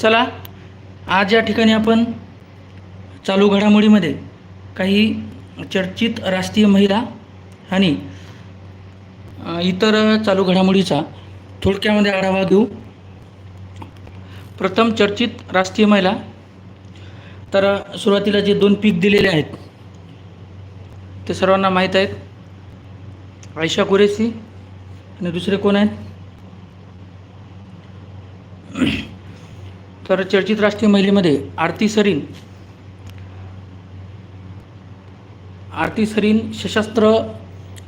चला आज या ठिकाणी आपण चालू घडामोडीमध्ये काही चर्चित राष्ट्रीय महिला आणि इतर चालू घडामोडीचा थोडक्यामध्ये आढावा घेऊ. प्रथम चर्चित राष्ट्रीय महिला तर सुरुवातीला जे दोन पीक दिलेले आहेत ते सर्वांना माहीत आहेत. आयशा कुरेशी आणि दुसरे कोण आहेत? तर चर्चित राष्ट्रीय महिलेमध्ये आरती सरीन. आरती सरीन सशस्त्र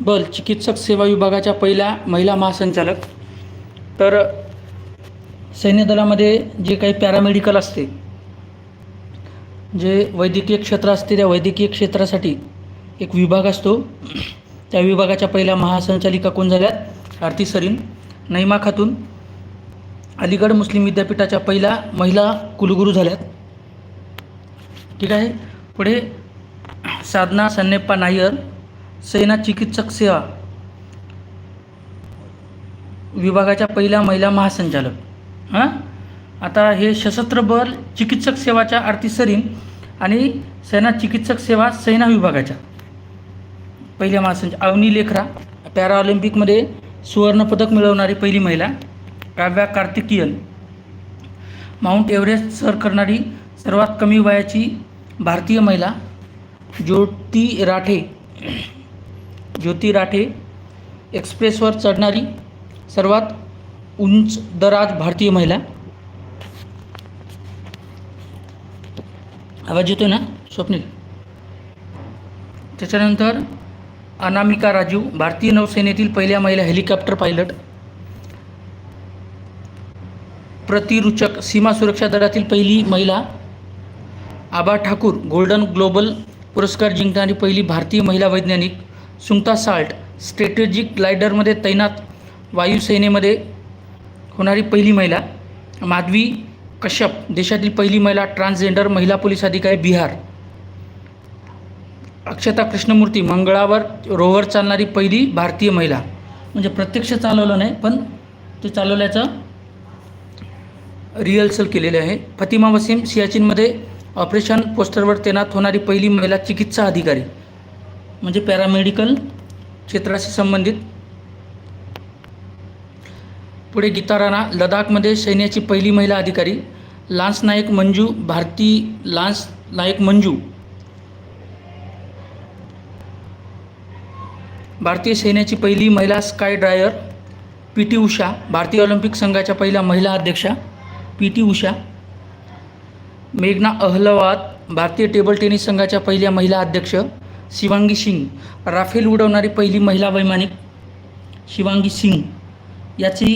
बल चिकित्सक सेवा विभागाच्या पहिल्या महिला महासंचालक. तर सैन्य दलामध्ये जे काही पॅरामेडिकल असते जे वैद्यकीय क्षेत्र असते त्या वैद्यकीय क्षेत्रासाठी एक विभाग असतो. त्या विभागाच्या पहिल्या महासंचालिका कोण झाल्यात? आरती सरीन नैमा खातून अलीगड मुस्लिम विद्यापीठाच्या पहिल्या महिला कुलगुरू झाल्यात. ठीक आहे. पुढे साधना सन्नेप्पा नायर सेना चिकित्सक सेवा विभागाच्या पहिल्या महिला महासंचालक. हां? आता हे सशस्त्र बल चिकित्सक सेवाच्या आरती सरीन आणि सेना चिकित्सक सेवा सेना विभागाच्या. पहिल्या महासंच अवनी लेखरा पॅराऑलिम्पिकमध्ये सुवर्णपदक मिळवणारी पहिली महिला. काव्या कार्तिकीयन. माउंट एव्हरेस्ट सर करणारी सर्वात कमी वयाची भारतीय महिला ज्योती राठे. ज्योती राठे एक्सप्रेसवर चढणारी सर्वात उंच दराज भारतीय महिला. आवाज येतो ना स्वप्नील? त्याच्यानंतर अनामिका राजू भारतीय नौसेनेतील पहिल्या महिला हेलिकॉप्टर पायलट. प्रतिरुचक सीमा सुरक्षा दलातील पहिली महिला आबा ठाकूर गोल्डन ग्लोबल पुरस्कार जिंकणारी पहिली भारतीय महिला वैज्ञानिक सुंगता साल्ट स्ट्रॅटेजिक ग्लायडरमध्ये तैनात वायुसेनेमध्ये होणारी पहिली महिला माधवी कश्यप देशातील पहिली महिला ट्रान्सजेंडर महिला पोलीस अधिकारी बिहार. अक्षता कृष्णमूर्ती मंगळावर रोवर चालणारी पहिली भारतीय महिला. म्हणजे प्रत्यक्ष चालवलं नाही पण ते चालवल्याचं रिहर्सल केलेले आहे. फतिमा वसीम सियाचीनमध्ये ऑपरेशन पोस्टरवर तैनात होणारी पहिली महिला चिकित्सा अधिकारी म्हणजे पॅरामेडिकल क्षेत्राशी संबंधित. पुढे गीता राणा लडाखमध्ये सैन्याची पहिली महिला अधिकारी लान्स नायक मंजू भारती लान्स नायक मंजू. भारतीय सैन्याची पहिली महिला sky dryer P T Usha भारतीय ऑलिम्पिक संघाच्या पहिल्या महिला अध्यक्षा. पी टी उषा मेघना अहलवाद भारतीय टेबल टेनिस संघाच्या पहिल्या महिला अध्यक्ष शिवांगी सिंग राफेल उडवणारी पहिली महिला वैमानिक शिवांगी सिंग. याची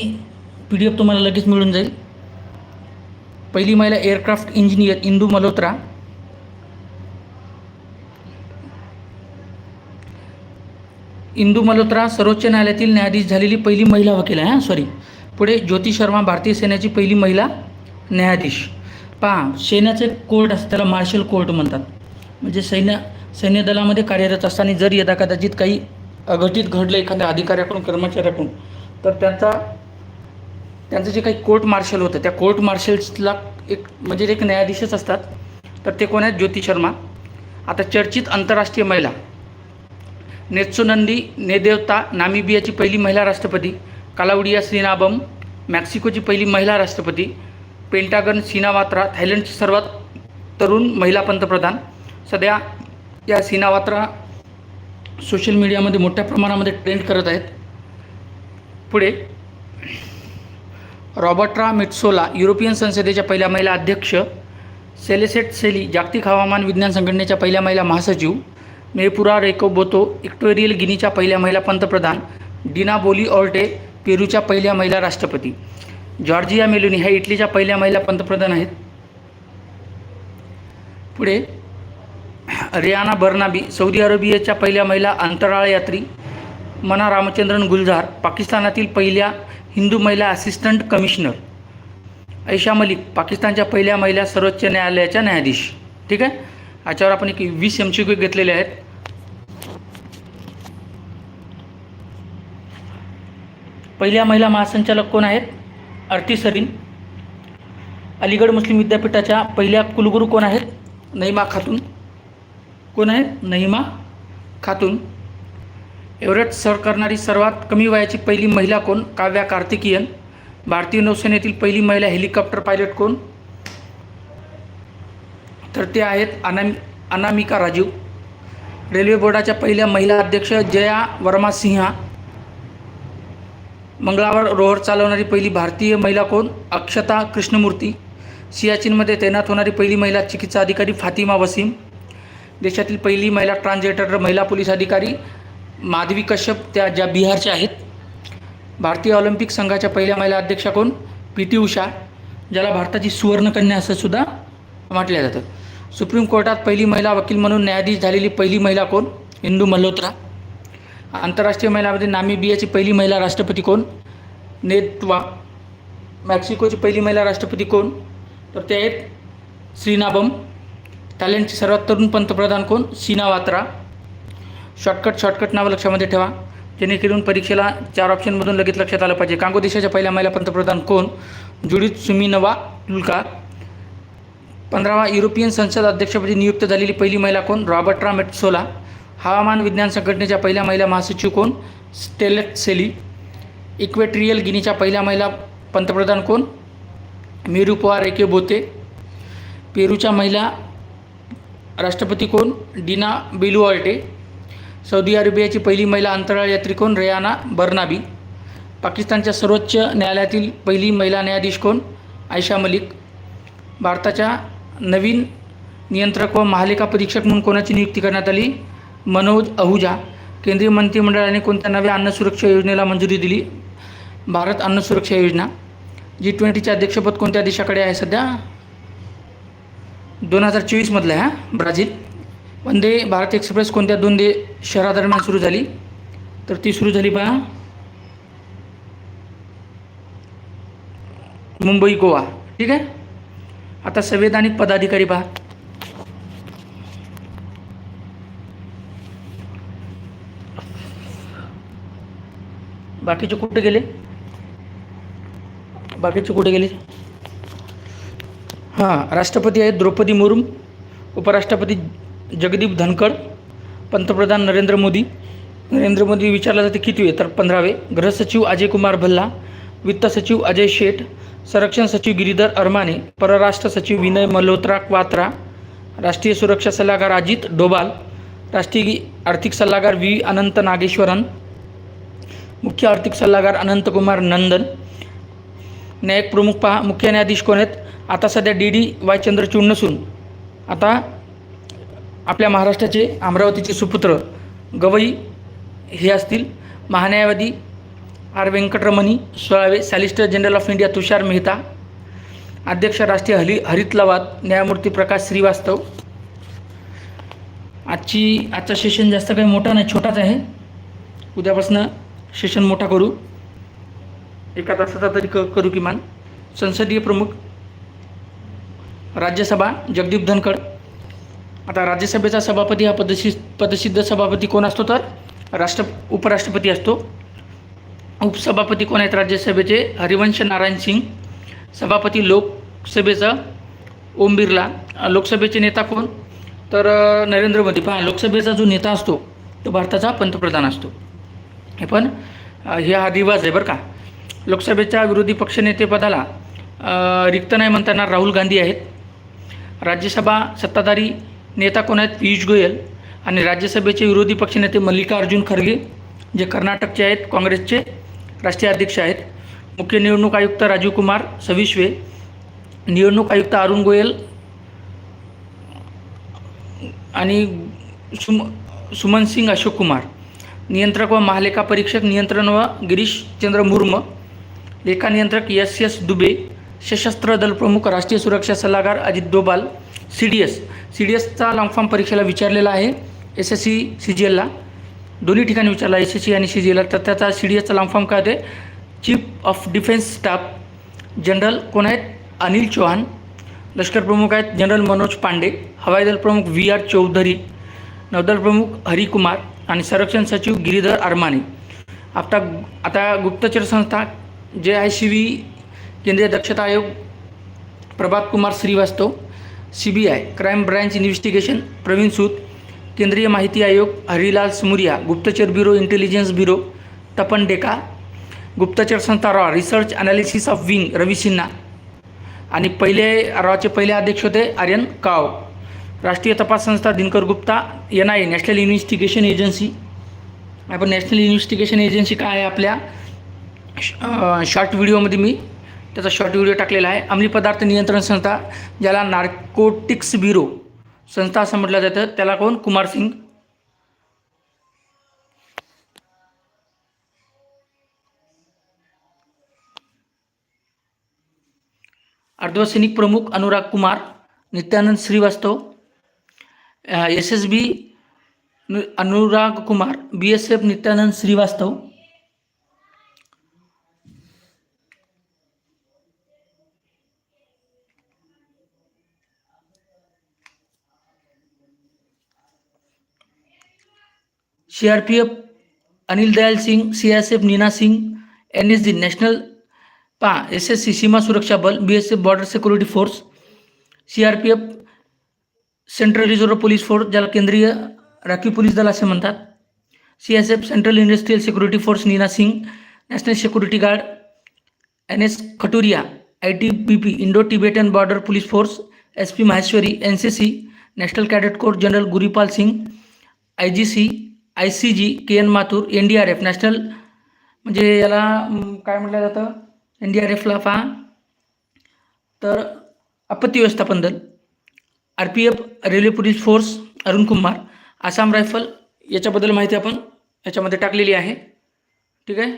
पी डी एफ तुम्हाला लगेच मिळून जाईल. पहिली महिला एअरक्राफ्ट इंजिनियर इंदू मल्होत्रा इंदू मल्होत्रा सर्वोच्च न्यायालयातील न्यायाधीश झालेली पहिली महिला वकील आहे हां सॉरी पुढे ज्योती शर्मा भारतीय सेनेची पहिली महिला न्यायाधीश. पहा सैन्याचे कोर्ट असतं त्याला मार्शल कोर्ट म्हणतात. म्हणजे सैन्य सैन्य दलामध्ये कार्यरत असताना जर यदा कदाचित काही अघटित घडलं एखाद्या अधिकाऱ्याकडून कर्मचाऱ्याकडून तर त्यांचा त्यांचं जे काही कोर्ट मार्शल होतं त्या कोर्ट मार्शल्सला एक म्हणजे एक न्यायाधीशच असतात. तर ते कोण आहेत? ज्योती शर्मा. आता चर्चित आंतरराष्ट्रीय महिला. नेत्सुनंदी नेदेवता नामिबियाची पहिली महिला राष्ट्रपती. कालावडिया श्रीनाबम मॅक्सिकोची पहिली महिला राष्ट्रपती. पेंटागन सिनावात्रा थायलंडची सर्वात तरुण महिला पंतप्रधान. सध्या या सिनावात्रा सोशल मीडियामध्ये मोठ्या प्रमाणामध्ये ट्रेंड करत आहेत. पुढे रॉबर्ट्रा मिट्सोला युरोपियन संसदेच्या पहिल्या महिला अध्यक्ष सेलेसेट सेली जागतिक हवामान विज्ञान संघटनेच्या पहिल्या महिला महासचिव मेपुरा रेकोबोतो इक्टोरियल गिनीच्या पहिल्या महिला पंतप्रधान डिना बोली ऑर्टे पेरूच्या पहिल्या महिला राष्ट्रपती. जॉर्जिया मेलोनी ह्या इटलीच्या पहिल्या महिला पंतप्रधान आहेत. पुढे रियाना बर्नाबी सौदी अरेबियाच्या पहिल्या महिला अंतराळ यात्री मना रामचंद्रन गुलजार पाकिस्तानातील पहिल्या हिंदू महिला असिस्टंट कमिशनर ऐशा मलिक पाकिस्तानच्या पहिल्या महिला सर्वोच्च न्यायालयाच्या न्यायाधीश. ठीक आहे? याच्यावर आपण एक वीस एम सी क्यू घेतलेले आहेत. पहिल्या महिला महासंचालक कोण आहेत? आरती सरीन. अलीगड मुस्लिम विद्यापीठाच्या पहिल्या कुलगुरू कोण आहेत? नईमा खातून. कोण आहेत? नईमा खातून. एव्हरेस्ट सर करणारी सर्वात कमी वयाची पहिली महिला कोण? काव्या कार्तिकीयन. भारतीय नौसेनेतील पहिली महिला हेलिकॉप्टर पायलट कोण? तर ते आहेत अनाम अनामिका राजीव. रेल्वे बोर्डाच्या पहिल्या महिला अध्यक्ष जया वर्मा सिंहा मंगळावर रोहर चालवणारी पहिली भारतीय महिला कोण? अक्षता कृष्णमूर्ती. सियाचीनमध्ये तैनात होणारी पहिली महिला चिकित्सा अधिकारी फातिमा वसीम. देशातील पहिली महिला ट्रान्सजेंडर महिला पोलीस अधिकारी माधवी कश्यप त्या ज्या बिहारच्या आहेत. भारतीय ऑलिम्पिक संघाच्या पहिल्या महिला अध्यक्षा कोण? पी टी उषा ज्याला भारताची सुवर्णकन्या असं सुद्धा म्हटलं जातं. सुप्रीम कोर्टात पहिली महिला वकील म्हणून न्यायाधीश झालेली पहिली महिला कोण? इंदू मल्होत्रा. आंतरराष्ट्रीय महिलामध्ये नामिबियाची पहिली महिला राष्ट्रपती कोण? नेटवा मॅक्सिकोची पहिली महिला राष्ट्रपती कोण? तर ते आहेत श्रीनाबम. थायलंडचे सर्वात तरुण पंतप्रधान कोण? सीना वात्रा. शॉर्टकट शॉर्टकट नावं लक्षामध्ये ठेवा. जेणेकरून परीक्षेला चार ऑप्शनमधून लगेच लक्षात आलं पाहिजे. कांगो देशाच्या पहिल्या महिला पंतप्रधान कोण? जुडित सुमिनवा लुल्का पंधरावा युरोपियन संसद अध्यक्षपदी नियुक्त झालेली पहिली महिला कोण? रॉबर्ट्रा मेट्सोला हवामान विज्ञान संघटनेच्या पहिल्या महिला महासचिव कोण? स्टेलेट सेली. इक्वेट्रियल गिनीच्या पहिल्या महिला पंतप्रधान कोण? मेरू पवार एके बोते. पेरूच्या महिला राष्ट्रपती कोण? डिना बेलुआर्टे सौदी अरेबियाची पहिली महिला अंतराळ यात्री कोण? Rayyanah Barnawi. पाकिस्तानच्या सर्वोच्च न्यायालयातील पहिली महिला न्यायाधीश कोण? आयशा मलिक. भारताच्या नवीन नियंत्रक व महालेखा परीक्षक म्हणून कोणाची नियुक्ती करण्यात आली? मनोज अहुजा केंद्रीय मंत्रिमंडळाने कोणत्या नव्या अन्न सुरक्षा योजनेला मंजुरी दिली? भारत अन्न सुरक्षा योजना जी ट्वेंटीचे अध्यक्षपद कोणत्या देशाकडे आहे सध्या? दोन हजार चोवीसमधलं आहे हा ब्राझील. वंदे भारत एक्सप्रेस कोणत्या दोन दे शहरादरम्यान सुरू झाली? तर ती सुरू झाली पहा. मुंबई गोवा. ठीक आहे? आता संवैधानिक पदाधिकारी पहा. बाकीचे कुठे गेले? बाकीचे कुठे गेले? हां राष्ट्रपती आहेत द्रौपदी मुर्मू उपराष्ट्रपती जगदीप धनखड पंतप्रधान नरेंद्र मोदी. नरेंद्र मोदी विचारला जाते किती आहे तर पंधरावे. गृहसचिव अजय कुमार भल्ला वित्त सचिव अजय शेठ संरक्षण सचिव गिरीधर अरमाने परराष्ट्र सचिव विनय मल्होत्रा क्वात्रा राष्ट्रीय सुरक्षा सल्लागार अजित डोबाल राष्ट्रीय आर्थिक सल्लागार व्ही अनंत नागेश्वरन मुख्य आर्थिक सल्लागार अनंतकुमार नंदन. न्यायिक प्रमुख पहा मुख्य न्यायाधीश कोण आहेत? आता सध्या डी डी वाय चंद्रचूड नसून आता आपल्या महाराष्ट्राचे अमरावतीचे सुपुत्र गवई हे असतील. महान्यायवादी आर व्यंकटरमणी सोळावे solicitor general of India Tushar Mehta. अध्यक्ष राष्ट्रीय हली हरित लवाद न्यायमूर्ती प्रकाश श्रीवास्तव. आजची आजचा सेशन जास्त काही मोठा नाही छोटाच आहे. उद्यापासून सेशन मोठा करू. एका तासाचा तरी क करू किमान. संसदीय प्रमुख. राज्यसभा जगदीप धनखड. आता राज्यसभेचा सभापती हा पदशी पदसिद्ध सभापती कोण असतो तर? राष्ट्र उपराष्ट्रपती असतो. उपसभापती कोण आहेत राज्यसभेचे? हरिवंश नारायण सिंग. सभापती लोकसभेचा ओम बिर्ला. लोकसभेचे नेता कोण? तर नरेंद्र मोदी. पहा लोकसभेचा जो नेता असतो तो भारताचा पंतप्रधान असतो. हे पण हे हा रिवाज आहे बरं का. लोकसभेच्या विरोधी पक्षनेतेपदाला रिक्त नाही म्हणताना राहुल गांधी आहेत. राज्यसभा सत्ताधारी नेता कोण आहेत? पियुष गोयल आणि राज्यसभेचे विरोधी पक्षनेते मल्लिकार्जुन खरगे जे कर्नाटकचे आहेत काँग्रेसचे राष्ट्रीय अध्यक्ष आहेत. मुख्य निवडणूक आयुक्त राजीव कुमार सविश्वे निवडणूक आयुक्त अरुण गोयल आणि सुम सुमन सिंग अशोक कुमार. नियंत्रक व महालेखा परीक्षक नियंत्रण व गिरीशचंद्र मुर्म लेखा नियंत्रक एस एस दुबे सशस्त्र दल प्रमुख राष्ट्रीय सुरक्षा सल्लागार Ajit Doval C D S C D एसचा long form परीक्षेला विचारलेला आहे S S C C G एलला दोन्ही ठिकाणी विचारला एस एस सी आणि सी जी एलला तर त्याचा सी डी एसचा लॉंग फॉर्म काय होते? Chief of defence staff general कोण आहेत? अनिल चौहान. लष्कर प्रमुख आहेत जनरल मनोज पांडे. हवाई दल प्रमुख व्ही आर चौधरी. नौदल प्रमुख हरिकुमार. आणि संरक्षण सचिव गिरीधर अरमाने. आता आता गुप्तचर संस्था जे आय सी बी केंद्रीय दक्षता आयोग Prabhat Kumar Srivastava C B I crime branch investigation Praveen Sood केंद्रीय माहिती आयोग हरिलाल समुरिया गुप्तचर bureau intelligence bureau Tapan Deka गुप्तचर संस्था raw research analysis of wing Ravi Sinha आणि पहिले रॉचे पहिले अध्यक्ष होते आर्यन काव. राष्ट्रीय तपास संस्था Dinkar Gupta N I A national investigation agency आपण नॅशनल इन्व्हेस्टिगेशन एजन्सी काय आहे आपल्या? शॉर्ट व्हिडिओमध्ये मी त्याचा शॉर्ट व्हिडिओ टाकलेला आहे. अंमली पदार्थ नियंत्रण संस्था ज्याला नार्कोटिक्स ब्युरो संस्था असं म्हटलं जातं. त्याला कोण? कुमार सिंग. अर्धसैनिक प्रमुख Anurag Kumar Nityanand Srivastava S S B Anurag Kumar B S F Nityanand Srivastava. C R P F Anil Dayal Singh C S F Nina Singh N S D national पा S S C सीमा सुरक्षा बल B S F border security force C R P F central reserve police force ज्याला केंद्रीय राखीव police दल असे म्हणतात. C S F central industrial security force Nina Singh. National security guard N S Khaturia. I T B P Indo Tibetan border police force S P Maheshwari N C C national cadet corps general Guripal Singh I G C I C G K N Mathur N D R F national म्हणजे याला काय म्हटलं जातं? N D R एफला पहा. तर आपत्ती व्यवस्थापन दल. R P F railway police force Arun Kumar Assam rifle याच्याबद्दल माहिती आपण याच्यामध्ये टाकलेली आहे. ठीक आहे?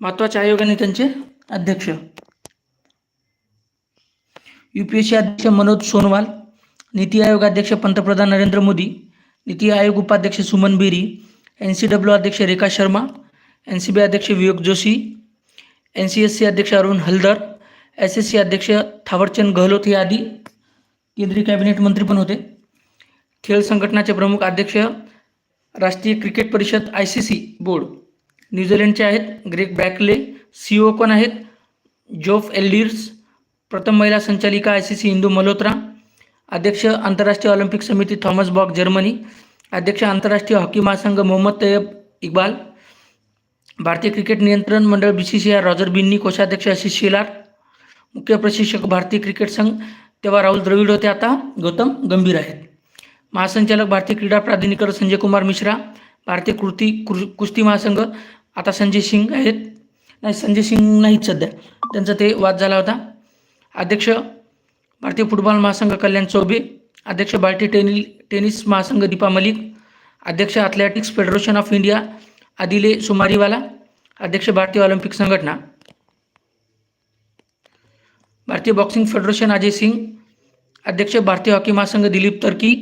महत्त्वाच्या आयोगाने त्यांचे अध्यक्ष. यू पी एस सी अध्यक्ष मनोज सोनवाल नीती आयोग अध्यक्ष पंतप्रधान नरेंद्र मोदी नीती आयोग उपाध्यक्ष Suman Bery N C W अध्यक्ष Rekha Sharma N C B अध्यक्ष Vivek Joshi N C S C अध्यक्ष Arun Halder S S C अध्यक्ष थावरचंद गहलोत हे आदी केंद्रीय कॅबिनेट मंत्री पण होते. खेळ संघटनाचे प्रमुख अध्यक्ष राष्ट्रीय क्रिकेट परिषद आय सी सी बोर्ड. न्यूझीलंडचे आहेत ग्रेग बॅकले सी ओ कोण आहेत. जोफ एल्डिर्स प्रथम महिला संचालिका I C C Indu Malhotra अध्यक्ष आंतरराष्ट्रीय ऑलिम्पिक समिती थॉमस बॉक जर्मनी अध्यक्ष आंतरराष्ट्रीय हॉकी महासंघ मोहम्मद तैयब इक्बाल भारतीय क्रिकेट नियंत्रण मंडळ B C C I Roger Binny कोषाध्यक्ष आशिष शेलार मुख्य प्रशिक्षक भारतीय क्रिकेट संघ तेव्हा राहुल द्रविड होते आता गौतम गंभीर आहेत. महासंचालक भारतीय क्रीडा प्राधिकरण संजय कुमार मिश्रा भारतीय कृती कृ कुस्ती महासंघ आता संजय सिंग आहेत. नाही संजय सिंग नाहीत सध्या त्यांचा ते वाद झाला होता. अध्यक्ष भारतीय फुटबॉल महासंघ कल्याण चौबे अध्यक्ष भारतीय टेनि टेनिस महासंघ दीपा मलिक अध्यक्ष athletics federation of India Adille Sumariwalla अध्यक्ष भारतीय ऑलिम्पिक संघटना. भारतीय बॉक्सिंग फेडरेशन अजय सिंग अध्यक्ष भारतीय हॉकी महासंघ दिलीप तर्की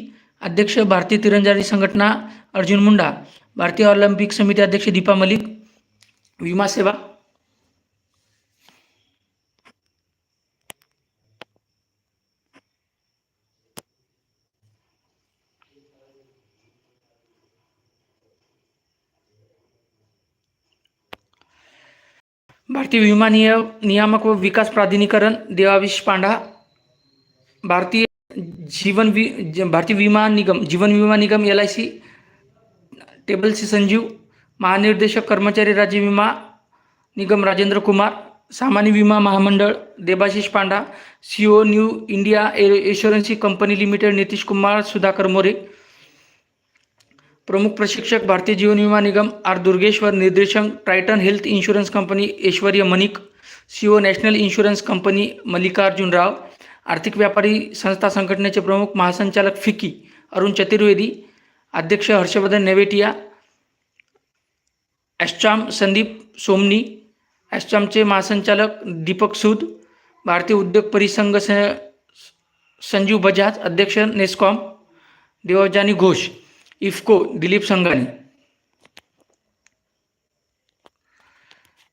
अध्यक्ष भारतीय तिरंजारी संघटना अर्जुन मुंडा भारतीय ऑलिम्पिक समिती अध्यक्ष दीपा मलिक विमा सेवा. भारतीय विमा निय नियामक व विकास प्राधिकरण देवाविश पांडा भारतीय जीवन वि ज- भारतीय विमा निगम जीवन विमा निगम एल आय सी टेबलसी संजीव महानिर्देशक कर्मचारी राज्य विमा निगम राजेंद्र कुमार सामान्य विमा महामंडळ Debasish Panda C O new India assurance company limited Nitish Kumar Sudhakar More प्रमुख प्रशिक्षक भारतीय जीवन विमा निगम आर दुर्गेश्वर निर्देशक Triton health insurance company Aishwarya Manik C O national insurance company Mallikarjun Rao आर्थिक व्यापारी संस्था संघटनेचे प्रमुख महासंचालक फिकी अरुण चतुर्वेदी अध्यक्ष हर्षवर्धन नेवेटिया ॲस्टॉम संदीप सोमनी ॲस्टॉमचे महासंचालक दीपक सूद भारतीय उद्योग परिसंघ स संजीव बजाज अध्यक्ष NASSCOM Debjani Ghosh IFFCO Dilip Sanghani.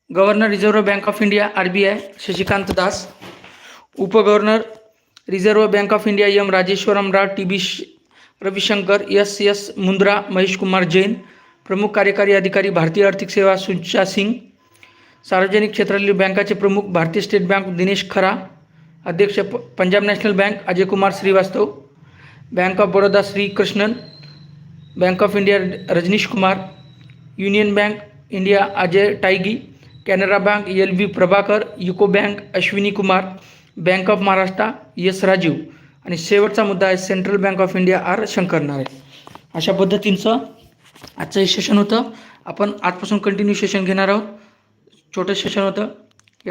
Governor reserve bank of India R B I Shashikant Das. उपगव्हर्नर reserve bank of India M Rajeshwaram Rao T B Ravishankar S S Mundra Mahesh Kumar Jain. प्रमुख कार्यकारी अधिकारी भारतीय आर्थिक सेवा सुचा सिंग. सार्वजनिक क्षेत्रातील बँकाचे प्रमुख भारतीय स्टेट बँक दिनेश खरा. अध्यक्ष प Punjab national bank Ajay Kumar Srivastava. Bank of Baroda Shrikrishnan. Bank of India Rajneesh Kumar union bank India Ajay Tyagi Canara bank L V Prabhakar UCO bank Ashwini Kumar bank of Maharashtra S Rajeev आणि शेवटचा मुद्दा आहे central bank of India R Shankar Nare. अशा पद्धतींचं आजचं हे session होतं. आपण आजपासून कंटिन्यू सेशन घेणार आहोत. छोटं सेशन होतं.